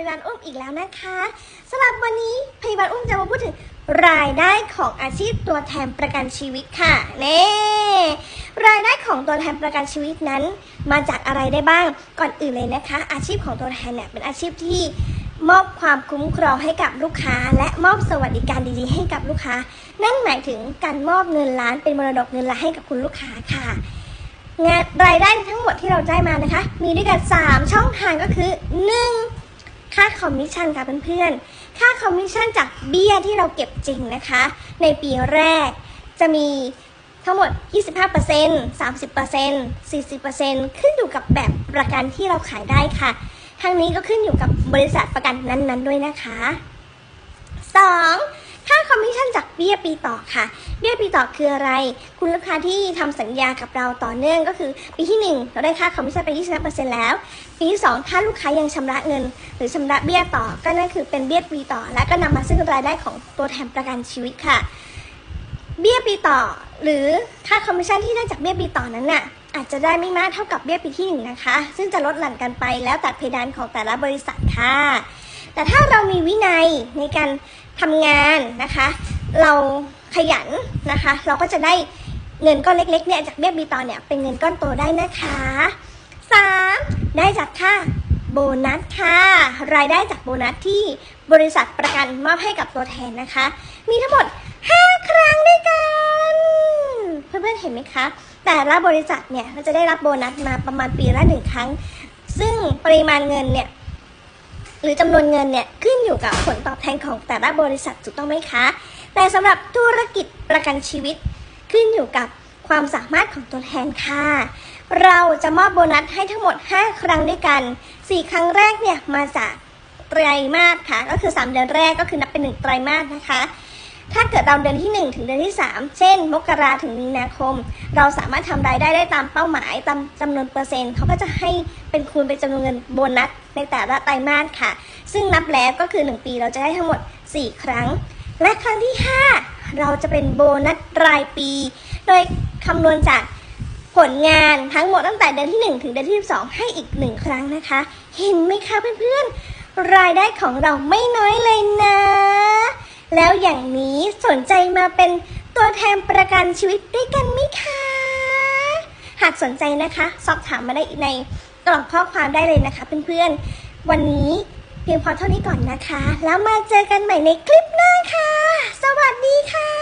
ยาบาลอุ้มอีกแล้วนะคะสำหรับวันนี้พยาบาลอุ้มจะมาพูดถึงรายได้ของอาชีพตัวแทนประกันชีวิตค่ะเน่รายได้ของตัวแทนประกันชีวิตนั้น มาจากอะไรได้บ้างก่อนอื่นเลยนะคะ อาชีพของตัวแทนเนี่ยเป็นอาชีพที่มอบความคุ้มครองให้กับลูกค้า และมอบสวัสดิการดีๆ ให้กับลูกค้า นั่นหมายถึงการมอบเงินล้านเป็นมรดกเงินล้านให้กับคุณลูกค้าค่ะ งานรายได้ทั้งหมดที่เราได้มานะคะ มีด้วยกัน 3 ช่องทางก็คือ 1. ค่าคอมมิชชั่นค่ะเพื่อนๆ ค่าคอมมิชชั่นจากเบี้ยที่เราเก็บจริงนะคะ ในปีแรกจะมีทั้งหมด 25% 30% 40%ขึ้นอยู่กับแบบประกันที่เราขายได้ค่ะ ทั้งนี้ก็ขึ้นอยู่กับบริษัทประกันนั้นๆด้วยนะคะ 2. ค่าคอมมิชชั่นจากเบี้ยปีต่อค่ะ เบี้ยปีต่อคืออะไร คุณลูกค้าที่ทำสัญญากับเราต่อเนื่องก็คือ ปีที่ 1 เราได้ค่าคอมมิชชั่นไป25%แล้ว ปีที่ 2 ถ้าลูกค้ายังชำระเงิน หรือชำระเบี้ยต่อก็นั่นคือเป็นเบี้ยปีต่อ และก็นำมาซึ่งรายได้ของตัวแทนประกันชีวิตค่ะ เบี้ยปีต่อหรือค่าคอมมิชชั่นที่ได้จากเบี้ยปีต่อนั้นน่ะอาจจะได้ไม่มากเท่ากับเบี้ยปีที่หนึ่งนะคะ ซึ่งจะลดหลั่นกันไปแล้วแต่เพดานของแต่ละบริษัทค่ะ แต่ถ้าเรามีวินัยในการทำงานนะคะ เราขยันนะคะ เราก็จะได้เงินก้อนเล็กๆเนี่ยจากเบี้ยปีต่อเนี่ยเป็นเงินก้อนโตได้นะคะ 3. ได้จากค่าโบนัสค่ะ รายได้จากโบนัสที่บริษัทประกันมอบให้กับตัวแทนนะคะ มีทั้งหมด 5 ครั้งด้วยกัน เพื่อนๆเห็นไหมคะ แต่ละบริษัทเนี่ยเราจะได้รับโบนัสมาประมาณปีละหนึ่งครั้ง ซึ่งปริมาณเงินเนี่ย หรือจำนวนเงินเนี่ยขึ้นอยู่กับผลตอบแทนของแต่ละบริษัทถูกต้องไหมคะ แต่สำหรับธุรกิจประกันชีวิต ขึ้นอยู่กับความสามารถของตัวแทนค่ะ เราจะมอบโบนัสให้ทั้งหมด 5 ครั้งด้วยกัน 4 ครั้งแรกเนี่ยมาจากไตรมาสค่ะ ก็คือ 3 เดือนแรกก็คือนับเป็น 1 ไตรมาสนะคะ ถ้าเกิดเราเดือนที่ 1 ถึงเดือนที่ 3 เช่น มกราถึงมีนาคม เราสามารถทำรายได้ได้ตามเป้าหมายตามจำนวนเปอร์เซ็นต์เขาก็จะให้เป็นคูณเป็นจำนวนเงินโบนัสในแต่ละไตรมาสค่ะ ซึ่งนับแล้วก็คือ 1 ปีเราจะได้ทั้งหมด 4 ครั้ง และครั้งที่ 5 เราจะเป็นโบนัสรายปี โดยคำนวณจากผลงานทั้งหมดตั้งแต่เดือนที่ 1 ถึงเดือนที่ 12 ให้อีก 1 ครั้งนะคะ เห็นไหมคะเพื่อนๆรายได้ของเราไม่น้อยเลยนะ แล้วอย่างนี้สนใจมาเป็นตัวแทนประกันชีวิตด้วยกันไหมคะ หากสนใจนะคะ สอบถามมาได้ในกล่องข้อความได้เลยนะคะเพื่อนๆ วันนี้เพียงพอเท่านี้ก่อนนะคะ แล้วมาเจอกันใหม่ในคลิปหน้าค่ะ สวัสดีค่ะ